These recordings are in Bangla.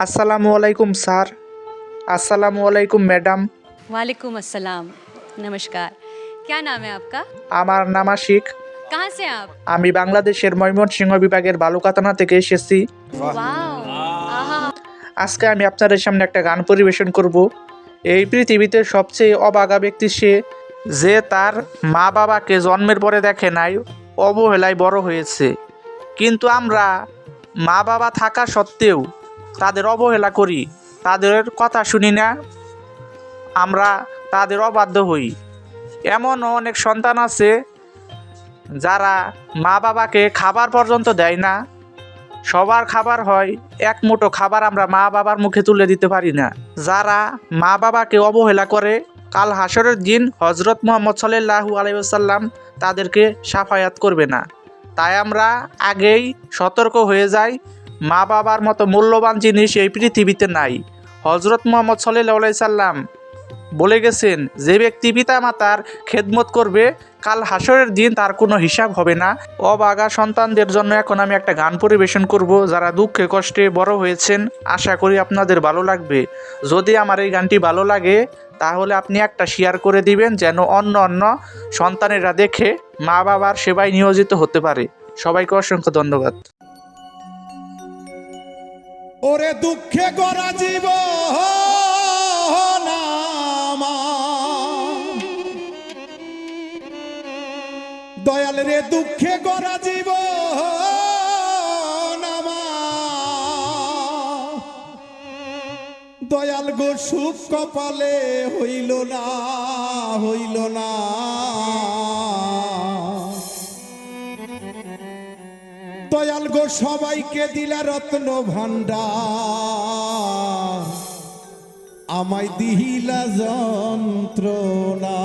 আসসালামু আলাইকুম স্যার আসসালামু আলাইকুম ম্যাডাম वालेकुम अस्सलाम नमस्कार क्या नाम है आपका আমার নাম আশিক कहाँ से हैं आप আমি বাংলাদেশের ময়মনসিংহ বিভাগের বালুকাতানা থেকে এসেছি वाओ आहा আজকে আমি আপনাদের সামনে একটা গান পরিবেশন করব এই পৃথিবীতে সবচেয়ে অবাগা ব্যক্তি সে যে তার মা বাবাকে জন্মের পরে দেখে নাই অবহেলায় বড় হয়েছে কিন্তু আমরা মা বাবা থাকা সত্ত্বেও তাদের অবহেলা করি। তাদের কথা শুনি না। আমরা তাদের অবাধ্য হই। এমনও অনেক সন্তান আছে যারা মা বাবাকে খাবার পর্যন্ত দেয় না। সবার খাবার হয়, এক মুঠো খাবার আমরা মা বাবার মুখে তুলে দিতে পারি না। যারা মা বাবাকে অবহেলা করে, কাল হাসরের দিন হজরত মোহাম্মদ সাল্লাহু আলাইসাল্লাম তাদেরকে সাফায়াত করবে না। তাই আমরা আগেই সতর্ক হয়ে যাই মা বাবার মতো মূল্যবান জিনিস এই পৃথিবীতে নাই। হজরত মোহাম্মদ সাল্লাহ সাল্লাম বলে গেছেন, যে ব্যক্তি পিতা মাতার খেদমত করবে, কাল হাসরের দিন তার কোনো হিসাব হবে না। অবাগা সন্তানদের জন্য এখন আমি একটা গান পরিবেশন করব, যারা দুঃখে কষ্টে বড় হয়েছেন। আশা করি আপনাদের ভালো লাগবে। যদি আমার এই গানটি ভালো লাগে, তাহলে আপনি একটা শেয়ার করে দিবেন, যেন অন্য অন্য সন্তানেরা দেখে মা বাবার সেবায় নিয়োজিত হতে পারে। সবাইকে অসংখ্য ধন্যবাদ। ওরে দুঃখে গড়া জীব দয়াল রে দুঃখে গড়া জীব দয়াল গো সুখ কপালে হইল না হইল না। দয়াল গো সবাইকে দিলা রত্ন ভান্ডার আমায় দিহিলা যন্ত্রণা।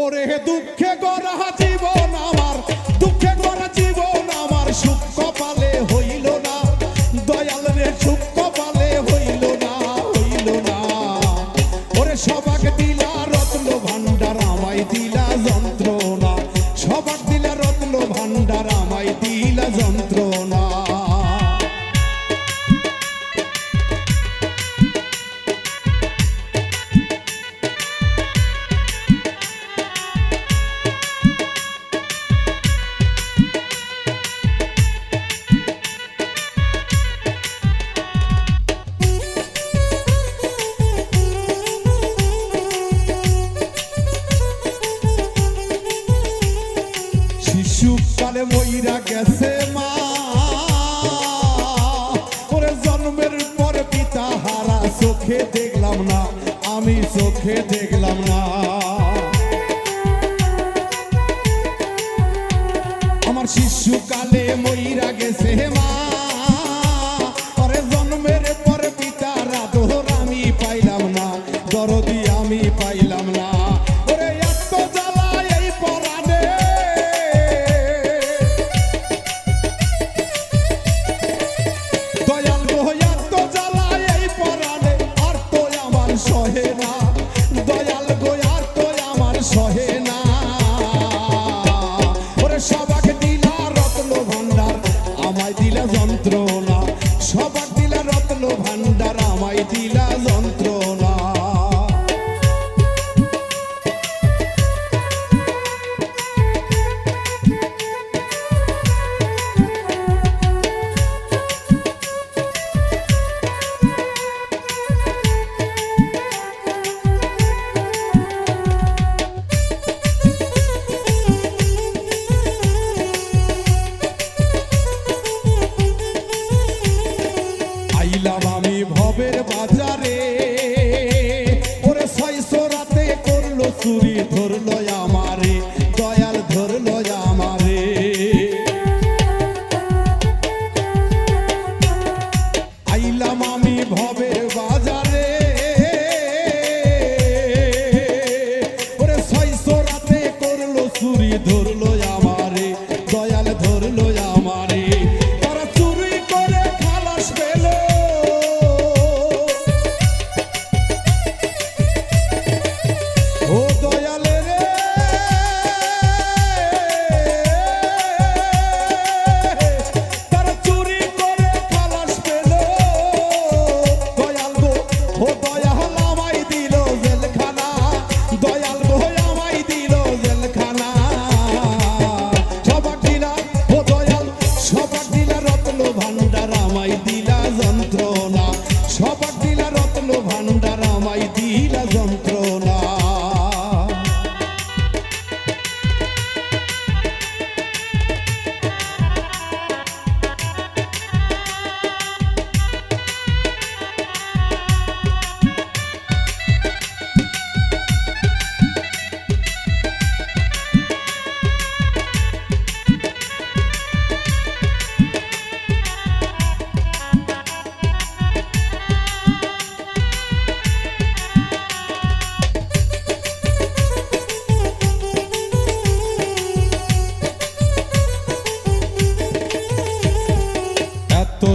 ওরে দুঃখে গড়া জীবন আমার। চোখে দেখলাম না আমি চোখে দেখলাম না। আমার শিশুকালে মইরা গেছে মা। আমায় দিলা ভবের বাজারে। ওরে ছয়শো রাতে করল চুরি ধরলো আমারে দয়াল ধরলো আমারে। আইলাম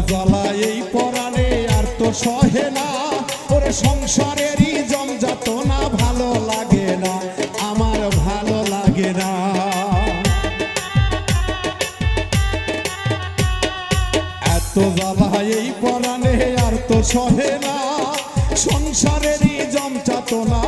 জ্বালা এই আর তো সহে না। ওরে সংসারেরই জমজাত না ভালো লাগে না, আমার ভালো লাগে না। এত জ্বালা এই পরাণে আর তো সহে না, সংসারেরই জমজাত না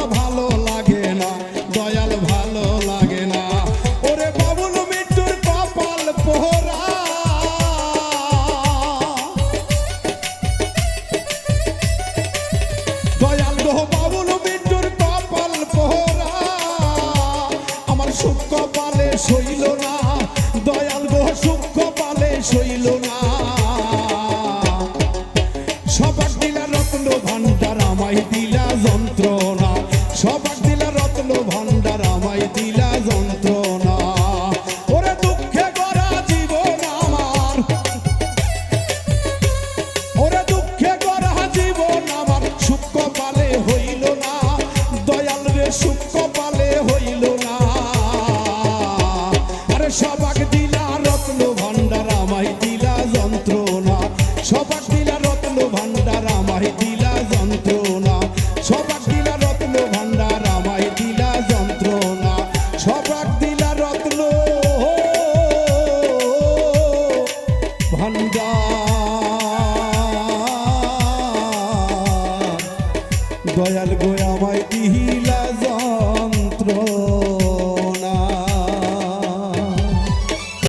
সইল না। ভণ্ডার